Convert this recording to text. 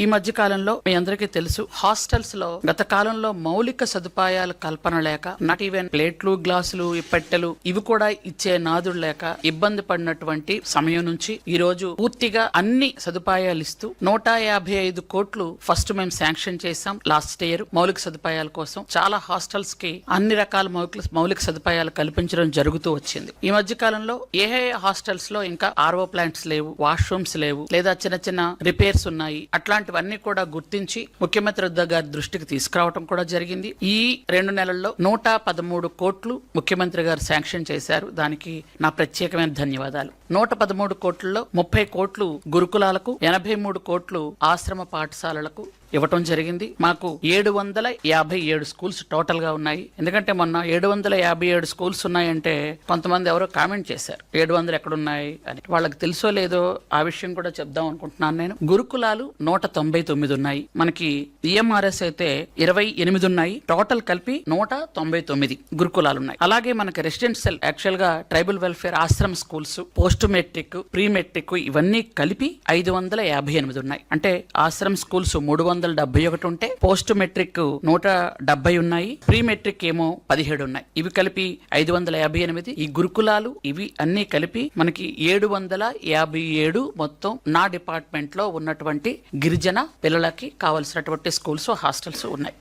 ఈ మధ్య కాలంలో మీ అందరికీ తెలుసు హాస్టల్స్లో గత కాలంలో మౌలిక సదుపాయాల కల్పన లేక నాట్ ఈవెన్ ప్లేట్లు గ్లాసులు పెట్టెలు ఇవి కూడా ఇచ్చే నాదుడు లేక ఇబ్బంది పడినటువంటి సమయం నుంచి ఈ రోజు పూర్తిగా అన్ని సదుపాయాలు ఇస్తూ నూట యాభై ఐదు కోట్లు ఫస్ట్ మేము శాంక్షన్ చేశాం లాస్ట్ ఇయర్ మౌలిక సదుపాయాల కోసం. చాలా హాస్టల్స్కి అన్ని రకాల మౌలిక మౌలిక సదుపాయాలు కల్పించడం జరుగుతూ వచ్చింది. ఈ మధ్య కాలంలో ఏ హాస్టల్స్లో ఇంకా ఆర్ఓ ప్లాంట్స్ లేవు వాష్రూమ్స్ లేవు లేదా చిన్న చిన్న రిపేర్స్ ఉన్నాయి. అట్లాంటి ఇలాంటివన్నీ కూడా గుర్తించి ముఖ్యమంత్రి వద్ద గారి దృష్టికి తీసుకురావడం కూడా జరిగింది. ఈ రెండు నెలల్లో నూట పదమూడు కోట్లు ముఖ్యమంత్రి గారు శాంక్షన్ చేశారు. దానికి నా ప్రత్యేకమైన ధన్యవాదాలు. నూట పదమూడు కోట్లలో ముప్పై కోట్లు గురుకులాలకు ఎనభై మూడు కోట్లు ఆశ్రమ పాఠశాలలకు ఇవ్వటం జరిగింది. మాకు ఏడు వందల యాభై ఏడు స్కూల్స్ టోటల్గా ఉన్నాయి. ఎందుకంటే మొన్న ఏడు వందల యాభై ఏడు స్కూల్స్ ఉన్నాయంటే కొంతమంది ఎవరో కామెంట్ చేశారు. ఏడు వందలు ఎక్కడున్నాయి అని. వాళ్ళకి తెలుసో లేదో ఆ విషయం కూడా చెప్దాం అనుకుంటున్నాను నేను. గురుకులాలు నూట తొంభై తొమ్మిది ఉన్నాయి. మనకి ఈఎంఆర్ఎస్ అయితే ఇరవై ఎనిమిది ఉన్నాయి. టోటల్ కలిపి నూట తొంభై తొమ్మిది గురుకులాలు ఉన్నాయి. అలాగే మనకి రెసిడెన్షియల్ యాక్చువల్గా ట్రైబల్ వెల్ఫేర్ ఆశ్రమ schools post matric pre matric ఇవన్నీ కలిపి ఐదు వందల యాభై ఎనిమిది ఉన్నాయి. అంటే ఆశ్రమ స్కూల్స్ మూడు వందల డెబ్బై ఒకటి ఉంటే పోస్ట్ మెట్రిక్ నూట డెబ్బై ఉన్నాయి. ప్రీ మెట్రిక్ ఏమో పదిహేడు ఉన్నాయి. ఇవి కలిపి ఐదు వందల యాభై ఎనిమిది. ఈ గురుకులాలు ఇవి అన్ని కలిపి మనకి ఏడు వందల యాభై ఏడు మొత్తం నా డిపార్ట్మెంట్లో ఉన్నటువంటి గిరిజన పిల్లలకి కావలసినటువంటి స్కూల్స్ హాస్టల్స్ ఉన్నాయి.